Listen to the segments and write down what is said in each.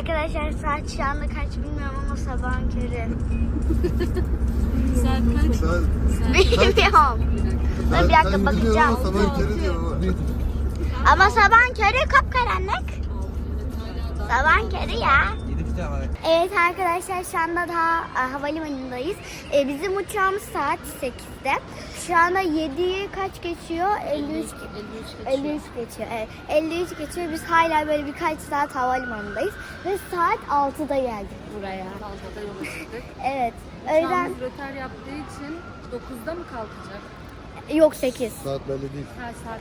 Arkadaşlar saat şu anda kaç bilmiyorum ama sabahın körü. Saat kaç? Bilmiyorum. Dur bir dakika sen bakacağım. ama sabah kere diyor ama. Ama sabahın körü kapkaranlık. Sabahın körü ya. Evet arkadaşlar şu anda daha e, havalimanındayız. E, bizim uçağımız saat 8'de. Şu anda 7'yi kaç geçiyor? 53 ge- 53 geçiyor. Evet, 53 geçiyor. Biz hala böyle birkaç saat havalimanındayız ve saat 6'da geldik buraya. Altıda yola çıktık. Evet. Yüzden Uçağımız rötar yaptığı için 9'da mı kalkacak? yok 8. Saat belli değil. Her saat.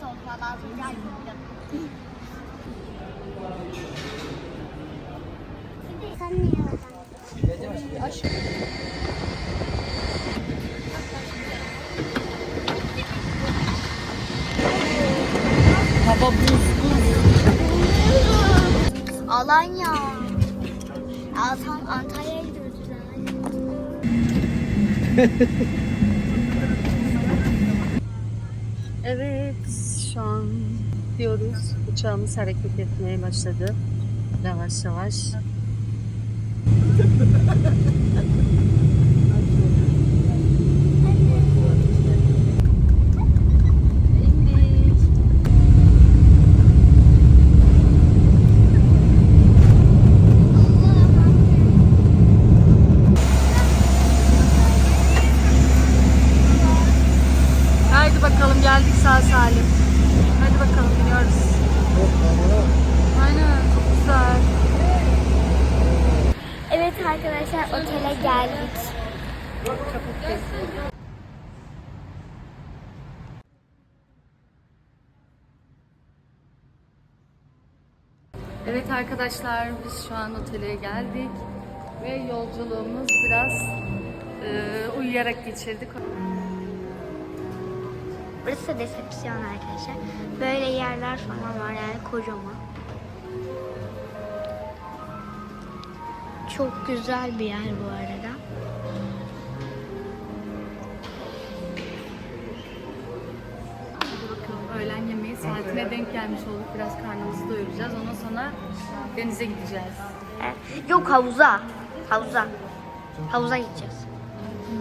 Pilot olma lazım. Gel kız pilot. Sen niye Hava buz Alanya. Altan Antalya'ya gidiyoruz. şu an diyoruz. Uçağımız hareket etmeye başladı. Yavaş yavaş. İndik. Haydi bakalım geldik sağ salim. Hadi bakalım biniyoruz. Aynen çok güzel. Evet arkadaşlar otele geldik. Çabuk gel. Evet arkadaşlar biz şu an otele geldik ve yolculuğumuz biraz e, uyuyarak geçirdik. Burası da resepsiyon arkadaşlar. Böyle yerler falan var yani kocaman. Çok güzel bir yer bu arada. Saatine denk gelmiş olduk. Biraz karnımızı doyuracağız. Ondan sonra denize gideceğiz. Yok havuza. Havuza. Havuza gideceğiz.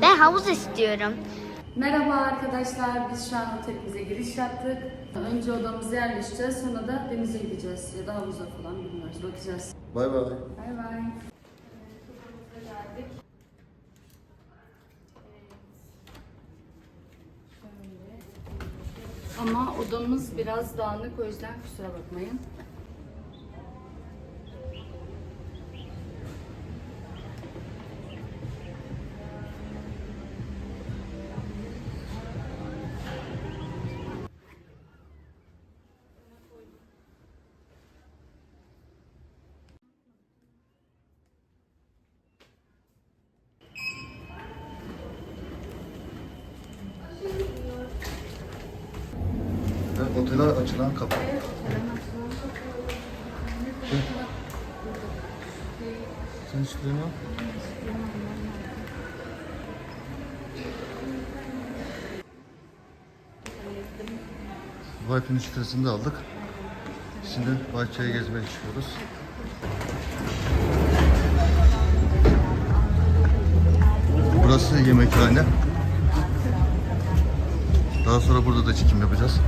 Ben havuz istiyorum. Merhaba arkadaşlar. Biz şu an otelimize giriş yaptık. Önce odamıza yerleşeceğiz. Sonra da denize gideceğiz. Ya da havuza falan bilmiyoruz. Bakacağız. Bay bay. Bay bay. Ama odamız biraz dağınık o yüzden kusura bakmayın. Otele açılan kapı. Sen şifreni al. Wi-Fi'nin şifresini de aldık. Şimdi bahçeye gezmeye çıkıyoruz. Burası yemekhane. Daha sonra burada da çekim yapacağız.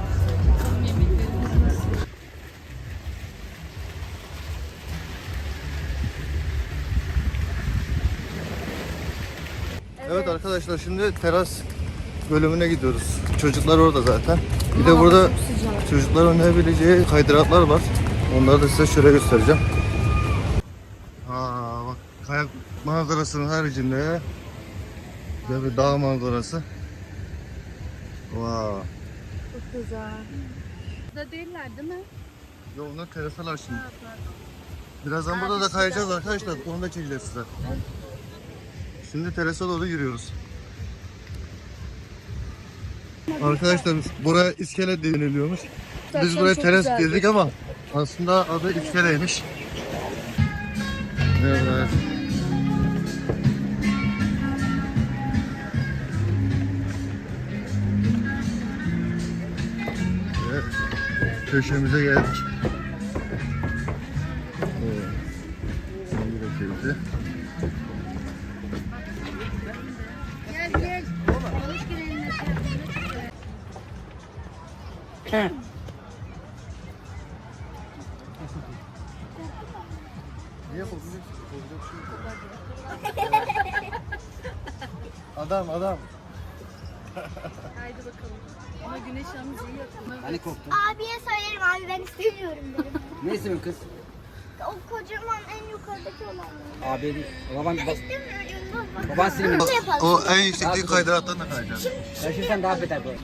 Evet arkadaşlar şimdi teras bölümüne gidiyoruz. Çocuklar orada zaten. Bir de burada çocuklar oynayabileceği kaydıraklar var. Onları da size şöyle göstereceğim. Aa bak kayak manzarasının haricinde böyle bir dağ manzarası. Wow. Çok güzel. Burada değiller değil mi? Yo onlar terasalar şimdi. Birazdan burada da kayacağız arkadaşlar. Onu da çekeceğiz size. Şimdi terasa doğru yürüyoruz. Arkadaşlar buraya iskele deniliyormuş. Biz buraya teras dedik ama aslında adı iskeleymiş. Evet. köşemize geldik. Niye bir şey yok. Adam adam. Hani korktun? Abiye söylerim abi ben istemiyorum derim. Ne istiyorsun kız? o kocaman en yukarıdaki olan. Abi değil. Baban, bak, İstemiyorum. baban senin. O en yüksekliği kaydıraktan da kayacak. Yaşırsan daha beter bu. Çok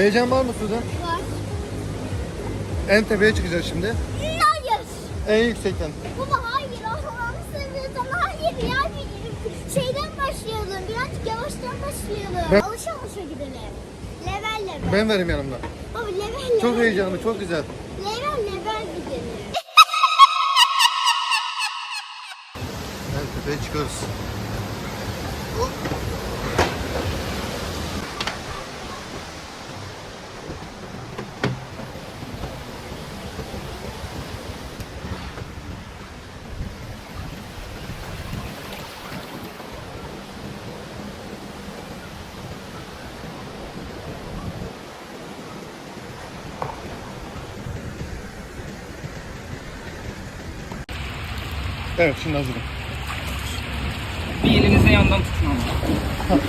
Heyecan var mı Sudan? Var. En tepeye çıkacağız şimdi. Hayır. En yüksekten. Baba hayır Allah'ını seviyorsan hayır ya şeyden başlayalım birazcık yavaştan başlayalım. Ben- Alışa alışa gidelim. Level level. Ben varım yanımda. Baba level level. Çok heyecanlı, çok güzel. Level level gidelim. En tepeye çıkıyoruz. Evet, şimdi hazırım. Bir elinizle yandan tutun ama.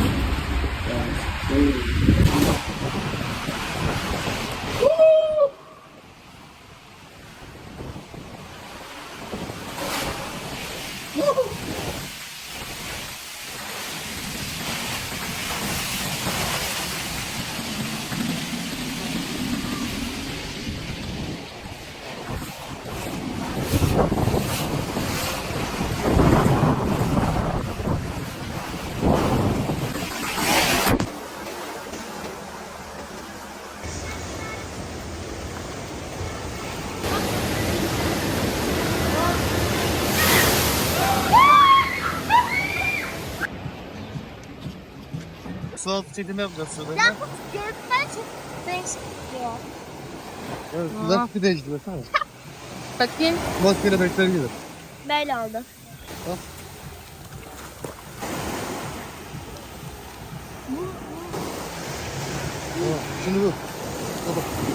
Altı çekimi yapacağız şurada. Ya bu görüntüler çok değişik diyor. Evet, sudan bir değişti baksana. Bakayım. Maskeli bekler gibi. Böyle oldu. Tamam, Şimdi bu. Baba. Evet arkadaşlar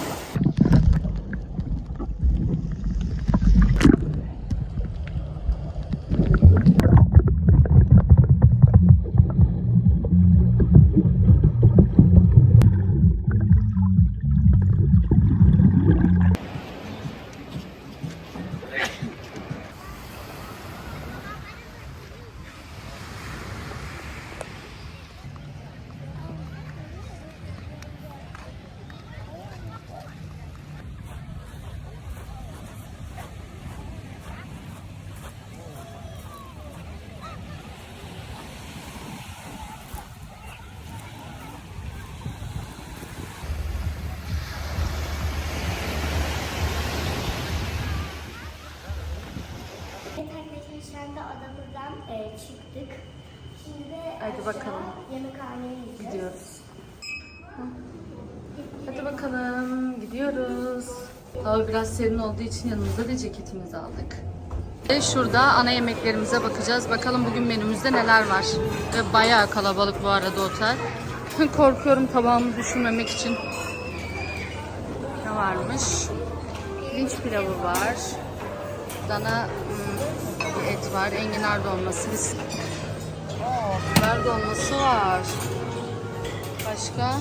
anda odamızdan e, çıktık. Şimdi de Hadi bakalım. Yemekhaneye gideceğiz. Gidiyoruz. Hadi bakalım gidiyoruz. Hava biraz serin olduğu için yanımızda da ceketimizi aldık. Ve şurada ana yemeklerimize bakacağız. Bakalım bugün menümüzde neler var. Ve bayağı kalabalık bu arada otel. Korkuyorum tabağımı düşürmemek için. Ne varmış? Pirinç pilavı var. Dana hmm, bir et var. Enginar dolması. Biz... Biber dolması var. Başka?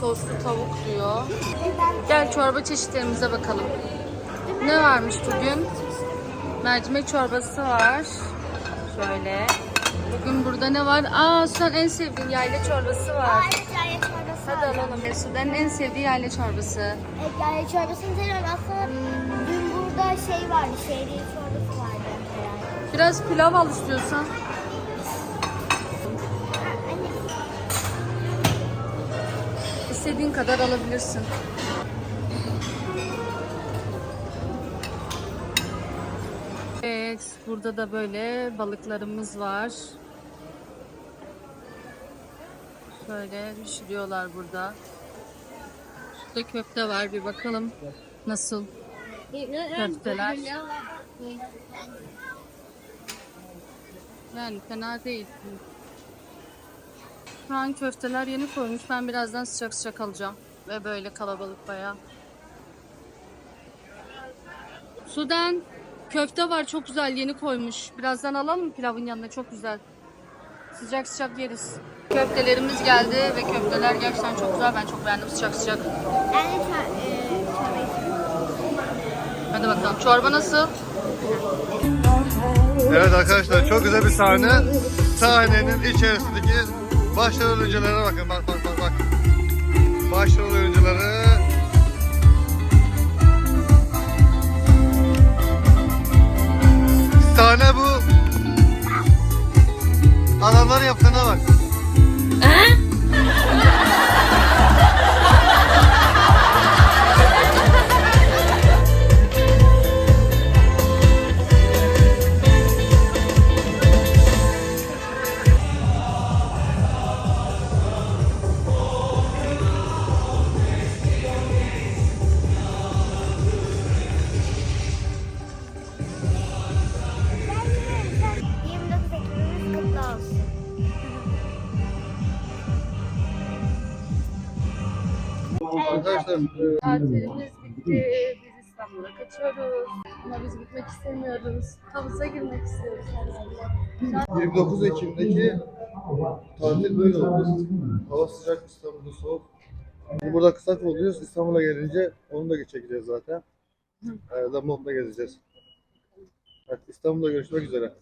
Soslu tavuk diyor. Gel çorba çeşitlerimize bakalım. Ne varmış bugün? Mercimek çorbası var. Şöyle. Bugün burada ne var? Aa Sudan en sevdiğin yayla çorbası var. Çorbası Hadi var. alalım. Sudan'ın en sevdiği yayla çorbası. Evet, yayla çorbasını seviyorum. Aslında dün burada şey vardı, şehriye çorbası. Biraz pilav al istiyorsan. İstediğin kadar alabilirsin. Evet, burada da böyle balıklarımız var. Şöyle pişiriyorlar burada. Şurada köfte var, bir bakalım nasıl köfteler. Yani fena değil. Şu an köfteler yeni koymuş. Ben birazdan sıcak sıcak alacağım. Ve böyle kalabalık bayağı. Sudan köfte var çok güzel yeni koymuş. Birazdan alalım mı pilavın yanına çok güzel. Sıcak sıcak yeriz. Köftelerimiz geldi ve köfteler gerçekten çok güzel. Ben çok beğendim sıcak sıcak. Ben de çor- e. Hadi bakalım. Çorba nasıl? Evet arkadaşlar çok güzel bir sahne. Sahnenin içerisindeki başrol oyunculara bakın. Bak bak bak bak. Başrol oyuncuları. Sahne bu. Adamların yaptığına bak. Arkadaşlar e, Tatilimiz bitti. Biz İstanbul'a kaçıyoruz. Ama biz gitmek istemiyoruz. Havuza girmek istiyoruz. 29 Ekim'deki tatil böyle oldu. Hava sıcak, İstanbul'da soğuk. Biz burada kısa oluyoruz. İstanbul'a gelince onu da çekeceğiz zaten. Ee, Lamot'la gezeceğiz. Evet, İstanbul'da görüşmek üzere.